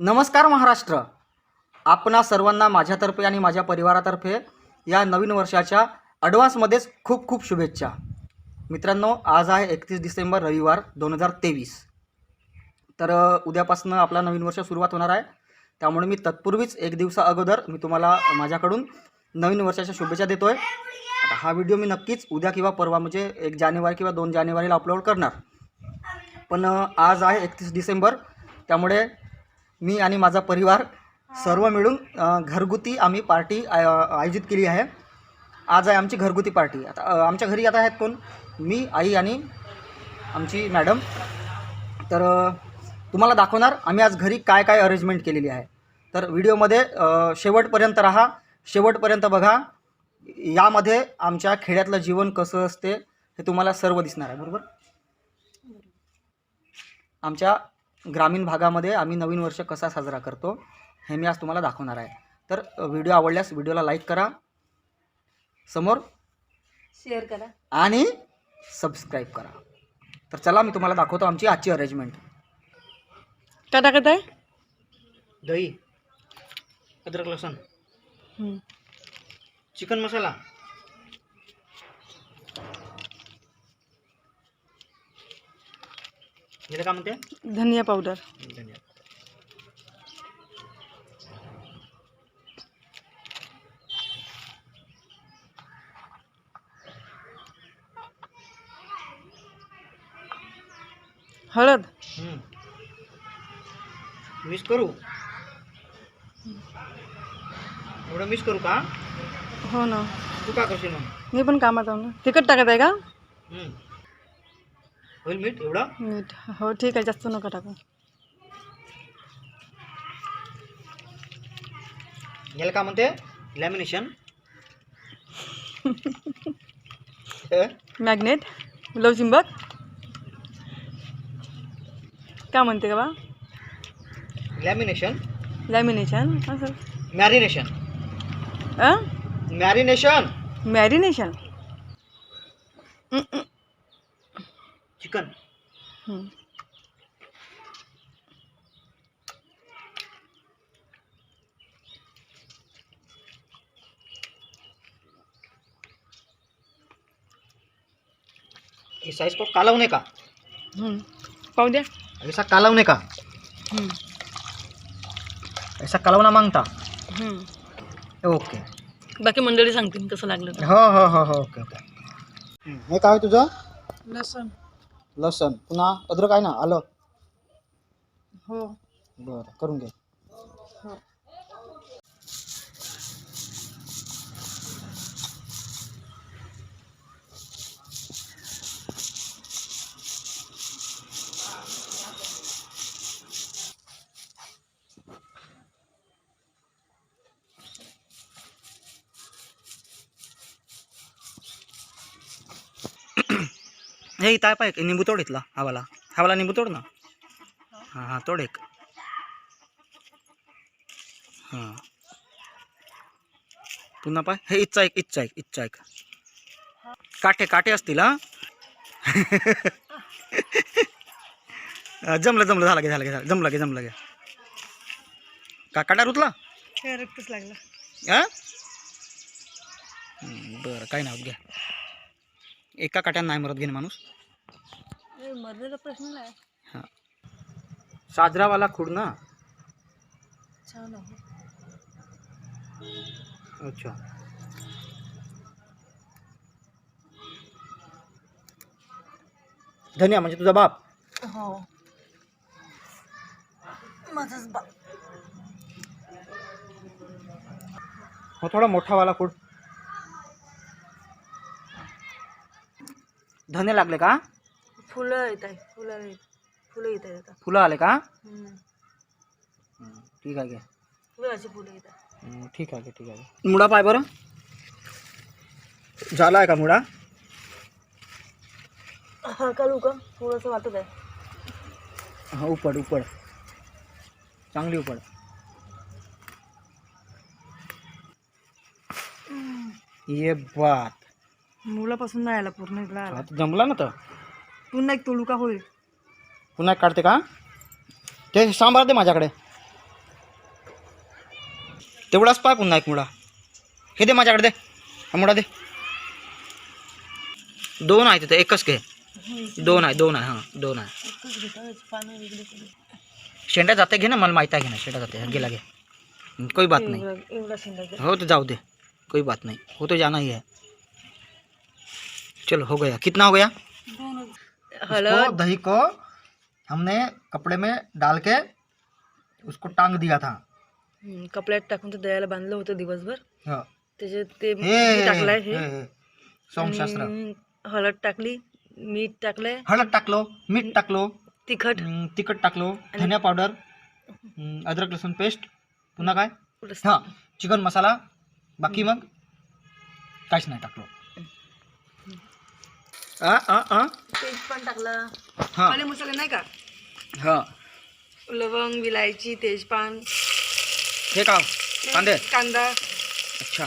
नमस्कार महाराष्ट्र. आपणा सर्वांना माझ्यातर्फे आणि माझ्या परिवारातर्फे या नवीन वर्षाच्या ॲडव्हान्समध्येच खूप खूप शुभेच्छा. मित्रांनो आज आहे एकतीस डिसेंबर रविवार दोन हजार तेवीस. तर उद्यापासनं उद्यापासून आपला नवीन वर्ष सुरुवात होणार आहे. त्यामुळे मी तत्पूर्वीच एक दिवसा अगोदर मी तुम्हाला माझ्याकडून नवीन वर्षाच्या शुभेच्छा देतो आहे आता हा व्हिडिओ मी नक्कीच उद्या किंवा परवा म्हणजे एक जानेवारी किंवा दोन जानेवारीला अपलोड करणार. पण आज आहे एकतीस डिसेंबर. त्यामुळे मी आणि माझा परिवार सर्व मिळून घरगुती आम्ही पार्टी आय आयोजित केली आहे. आज आहे आमची घरगुती पार्टी. आता आमच्या घरी आता आहेत कोण? मी आई आणि आमची मॅडम. तर तुम्हाला दाखवणार आम्ही आज घरी काय काय अरेंजमेंट केलेली आहे. तर व्हिडिओमध्ये शेवटपर्यंत राहा. शेवटपर्यंत बघा. यामध्ये आमच्या खेड्यातलं जीवन कसं असते हे तुम्हाला सर्व दिसणार आहे बरोबर? आमच्या ग्रामीण भागामध्ये आम्ही नवीन वर्ष कसा साजरा करतो हे मी आज तुम्हाला दाखवणार आहे. तर व्हिडिओ आवडल्यास व्हिडिओला लाईक करा समोर शेअर करा. आणि सबस्क्राईब करा. तर चला मी तुम्हाला दाखवतो आमची आजची अरेंजमेंट काय टाकत आहे? दही अद्रक लसण हम्म. चिकन मसाला. याला काय म्हणते धनिया पावडर हळद मिस करू? एवढं मिस करू का? हो ना। तू का करशील मग मी पण कामात आहो ना. तिखट टाकत आहे का? हम्म. होईल मीठ एवढं? मीठ. हो ठीक आहे जास्त नका टाकू. याला काय म्हणते? लॅमिनेशन मॅग्नेट लवचिंबक काय म्हणते का बा? लॅमिनेशन लॅमिनेशन असं. मॅरिनेशन अ? मॅरिनेशन मॅरिनेशन हम्म. ऐसा इसको कालवने का? हम्म. पाहू द्या. ऐसा कालवने का? हम्म. ऐसा कालवना मागता? हम्म. ओके बाकी मंडळी सांगतील कसं लागलं हो हो हो हो ओके ओके हे काय तुझं? लसण. लसण. पुन्हा अद्रक आहे ना आलं? हो. बरं करून घे. हे आहे पाय निंबू तोड इथला हवाला. हवाला निंबू तोड ना. हां हां तोड एक. हां. पुन्हा पाय हे इच्छा एक इच्छा एक इच्छा एक. काटे काटे असतील हा? जमलं जमलं झालं गे झालं गे झालं. जमलं गे जमलं गे का काटा रुतला रक्तच लागलं. हा? बरं काही नाही होत घ्या. एका काट्यानं नाही मरत घेणे माणूस. मरण्याचा प्रश्न नाही. हां. साजरावाला खूड ना? छान आहे. अच्छा. धन्या म्हणजे तुझा बाप? हो. माझाच बा हो थोडा मोठावाला खूड. धने लागले का? फुलं येत आहे फुलं येत फुलं येत आहेत आता. फुलं आले का? हम्म. हं, ठीक आहे घे. फुलाची फुलं येत आहे हं, ठीक आहे घे ठीक आहे मुडा पाय बरं. झाला आहे का मुडा? हा का? लोक थोडंसं वाटत आहे. हा उपड उपड. चांगली उपड. ये बात. मुलापासून नाही आला पूर्ण इकडं आला. आता जमला ना तर? पुन्हा एक तोडू का होईल. पुन्हा एक काढते का? ते सांबार दे माझ्याकडे. तेवढाच पाय पुन्हा एक मुडा हे दे माझ्याकडे दे. हा मुडा दे. दोन आहे तिथं एकच घे. दोन आहे दोन आहे हां दोन आहे. शेंड्या जाते घे ना मला माहिती आहे घे ना शेंड्या जाते. गेला घे. कोई बात नाही. एवढा हो तो जाओ दे. कोई बात नहीं. वो तो जाना ही है चलो हो गया। कितना हो गया? उसको दही को हमने कपड़े में डाल के उसको टांग दिया था। कपड्यात टाकून ते दयाला बांधलं होतं दिवसभर। हाँ. त्याच्यात ते हे हे। टाकलंय हे हे, हे. सोमशास्त्र आणि हळद टाकली मीठ टाकलंय हळद टाकलो मीठ टाकलो तिखट। तिखट टाकलो धनिया पावडर हम्म, अद्रक लसूण पेस्ट पुन्हा काय? हां चिकन मसाला बाकी मग काहीच नाही टाकलो। आ, आ, आ. तेज पण टाकलं. हां. मसाले नाही का? हां. लवंग विलायची तेजपान. हे का? कांदे? कांदा. अच्छा.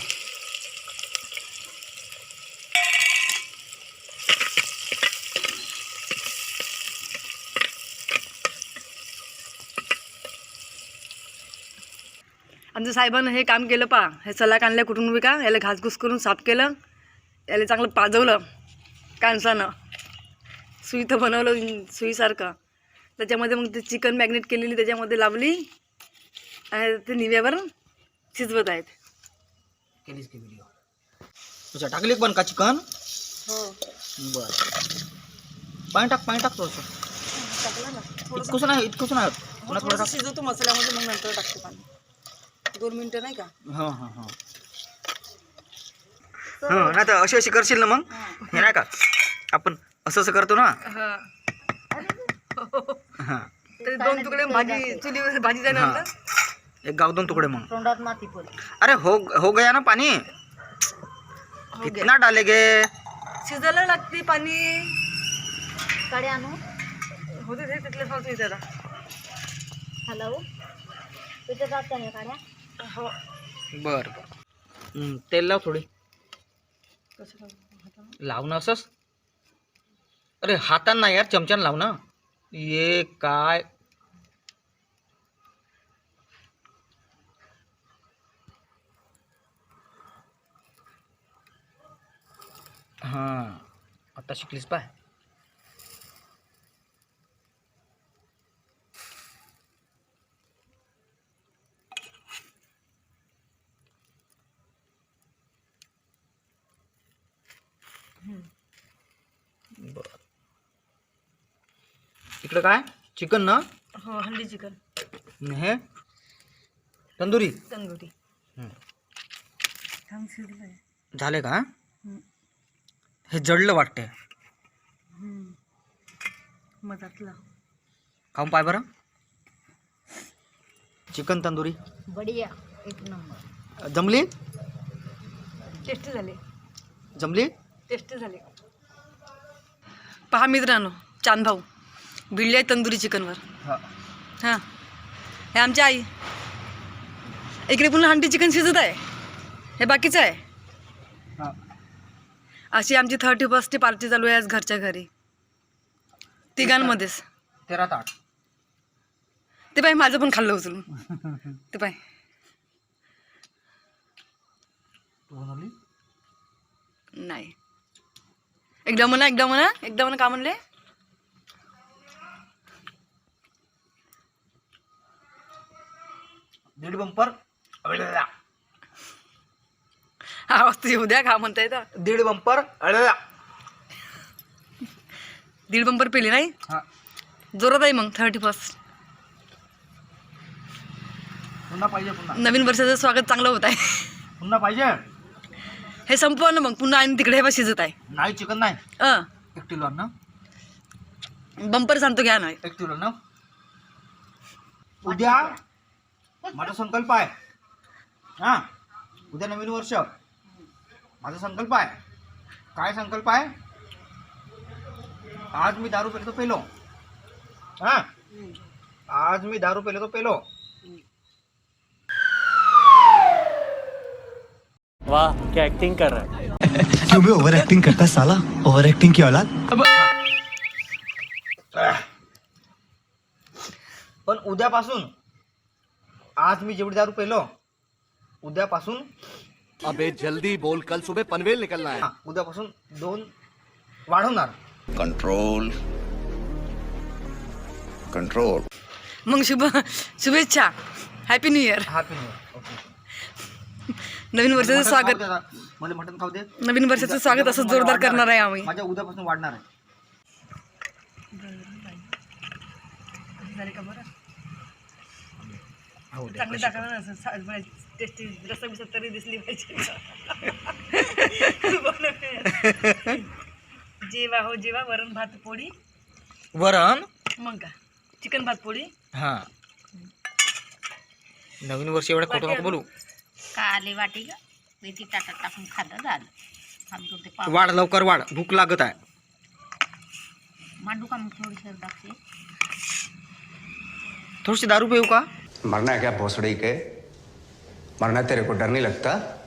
आमच्या साहेबानं हे काम केलं पा. हे सलाक आणल्या कुठून बी का? याला घासघूस करून साफ केलं. याला चांगलं पाजवलं. कांसानं. सुई तर बनवलं सुईसारखं. त्याच्यामध्ये मग ते चिकन मॅग्नेट केलेली त्याच्यामध्ये लावली. आणि ते निव्यावर शिजवत आहेत. केलीस की व्हिडिओ अच्छा टाकली पण का चिकन? हो. बर. पाणी टाक पाणी टाक थोडंसं. टाकलं ना इतकंच नाही इतकंच नाही पुन्हा थोडं टाक शिजवतो मसाल्यामध्ये मग नंतर टाकते पाणी. दोन मिनटं नाही का? हां हां हां. हां. नाही तर अशी अशी करशील ना मग? हे नाही का? आपण असं असं करतो ना. हा. हां. तरी दोन तुकडे भाजी चुलीवर भाजी हां. जाण्यानंतर एक गाव दोन तुकडे मग. तोंडात माती पण. अरे हो हो गया ना पाणी? हो कितना डालेगे शिजायला लागते पाणी. कडे आणू. होते ते तिथले तिथे जात आहे काड्या. हो. बर बर. तेल लाव थोडी. लाव ना असंच. अरे हाथ ना यार चमचन लाव ना. ये काय? हाँ आता शिकलीस पाय. इकडं काय? चिकन ना? हो हल्ली चिकन आणि हे? तंदुरी. तंदुरी. हं. शिजलंय. झाले का? हं. हे जडलं वाटते मधातला. खाऊन पाय बरं. चिकन तंदुरी. बढिया. एक नंबर. जमली? टेस्टी झाले. जमली? टेस्टी झाले. पहा मित्रांनो चांद भाऊ भिडले आहे तंदुरी चिकनवर. हां. हे. आमची आई. इकडे पुन्हा हंडी चिकन शिजत आहे. हे बाकीचं आहे. अशी आमची थर्टी फर्स्ट पार्टी चालू आहे आज घरच्या घरी. तिघांमध्येच. तेरा ताट. ते पाय माझं पण खाल्लं उचलून. ते पाय नाही. एकदा म्हणा एकदा म्हणा एकदा म्हणा का म्हणले? दीड बंपर आवाज तर येऊ द्या का म्हणता येतं दीड बंपर अळला दीड बंपर पेली नाही? हा. जोरात आहे मग थर्टी फर्स्ट पुन्हा पाहिजे पुन्हा. नवीन वर्षाचं स्वागत चांगलं होत आहे. पुन्हा पाहिजे. हे संपवा ना मग पुन्हा आणि तिकडे हे बा शिजत आहे. नाही चिकन नाही. अ एक किलो ना. बंपर सांगतो घ्या नाही एक किलो ना. उद्या माझा संकल्प आहे. हां उद्या नवीन वर्ष. माझा संकल्प आहे. काय संकल्प आहे? आज मी दारू पेलो तो पेलो. हां? आज मी दारू पेलो तो पेलो. वाह क्या एक्टिंग कर रहा है. क्यों भी ओवर एक्टिंग करता है साला? ओवर एक्टिंग की औलाद? पण उद्यापासून आज मी जेवढी दारू पेलो उद्यापासून अबे जल्दी बोल. कल सुबह पनवेल निकलना है. हा, उद्यापासून दोन वाढवणार. कंट्रोल कंट्रोल मग शुभ शुभेच्छा. Happy new year happy new year okay नवीन वर्षाचं स्वागत. मला मटण खाऊ दे नवीन वर्षाचं स्वागत असं जोरदार करणार आहे. आम्ही. माझ्या उद्यापासून वाढणार आहे. झाले का बरं? दे. चांगली दाखवा ना असं सा- टेस्टी रस्ता बिसा तरी दिसली पाहिजे. जेवा हो जेवा वरण भात पोळी. वरण? मग का? चिकन भात पोळी. हा. नवीन वर्ष एवढं खोटं नको बोलू. का आले वाटी का मेथी ताटात टाकून खाल्लं झालं. आमचं ते पाव. वाढ लवकर वाढ भूक लागत आहे. मांडू का मग थोडी दाखते थोडीशी दारू पिऊ का? मरना है क्या भोसड़ी के? मरना तेरे को डर नहीं लगता?